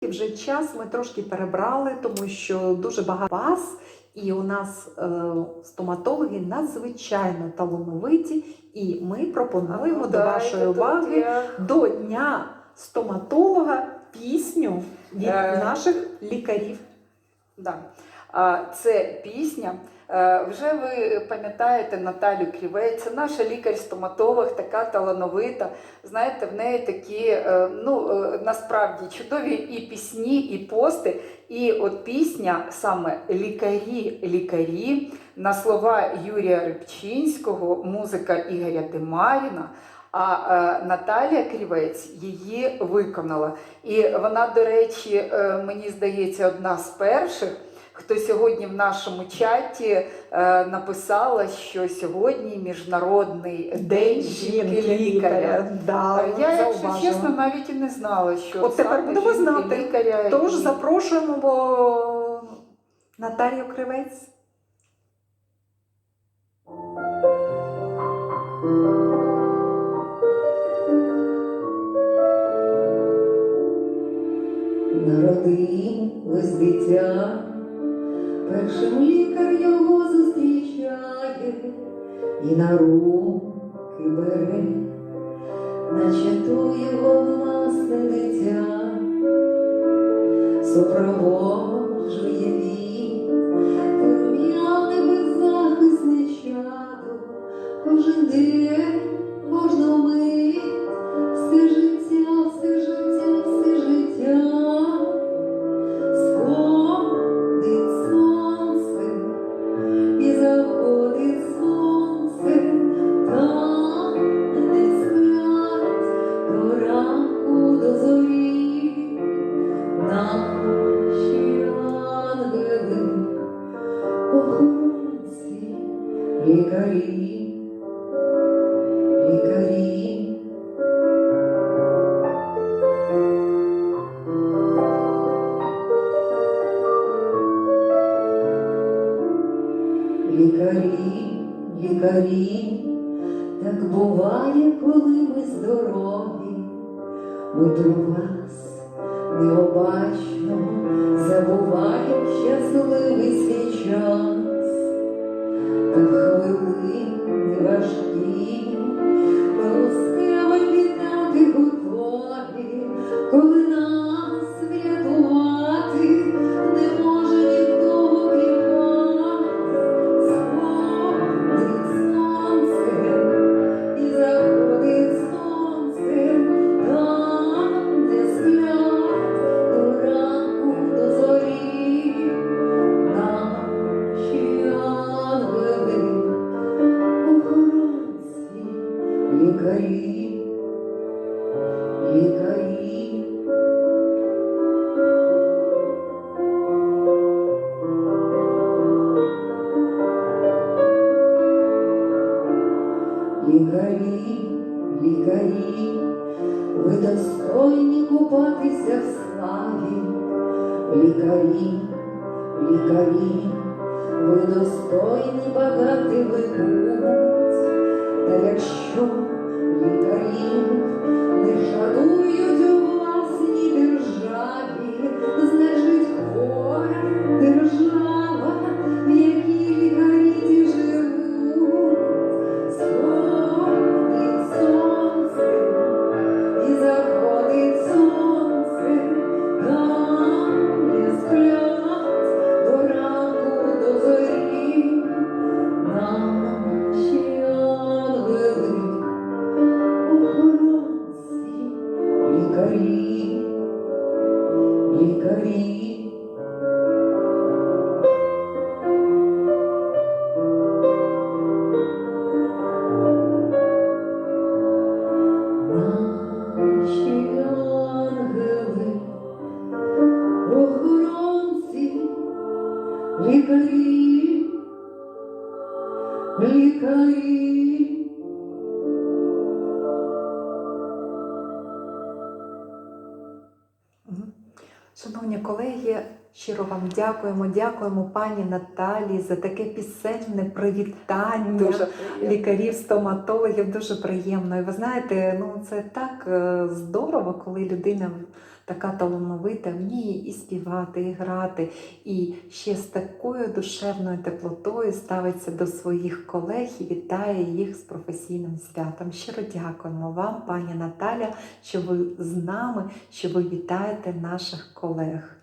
І вже час ми трошки перебрали, тому що дуже багато вас, і у нас е, стоматологи надзвичайно талановиті, і ми пропонуємо до вашої уваги до Дня стоматолога пісню від Е. наших лікарів. Да. Це пісня. Е, Вже ви пам'ятаєте Наталю Крівець, це наша лікар-стоматолог, така талановита. Знаєте, в неї такі е, ну, е, насправді чудові і пісні, і пости. І от пісня саме лікарі, лікарі на слова Юрія Рибчинського, музика Ігоря Демаріна. А Наталія Крівець її виконала. І вона, до речі, мені здається, одна з перших, хто сьогодні в нашому чаті е, написала, що сьогодні міжнародний день жінки лікаря. Да, Е, Я, якщо чесно, навіть і не знала, що От тепер будемо знати. лікаря. Тож і- запрошуємо бо... Наталію Кривець. Народилось дитя, першим лікар його зустрічає і на руки бере, наче то його власне дитя, супроводжує він, терм'яне беззахисне чадо, кожен день, Лікарі, лікарі, так буває, коли ми здорові, ми про вас необачно забуваємо щасливий свій час, та в хвилини важкі ми ласкаво вітати готові, коли нас лікарі, лікарі. Лікарі, лікарі, ви достойні купатися в славі, лікарі, лікарі, ви достойні багати ви та якщо лікарі. Шановні Щиро вам дякуємо, дякуємо пані Наталії за таке пісенне привітання Дуже лікарів-стоматологів. Дуже приємно. І ви знаєте, ну це так е, здорово, коли людина така талановита, вміє і співати, і грати, і ще з такою душевною теплотою ставиться до своїх колег і вітає їх з професійним святом. Щиро дякуємо вам, пані Наталя, що ви з нами, що ви вітаєте наших колег.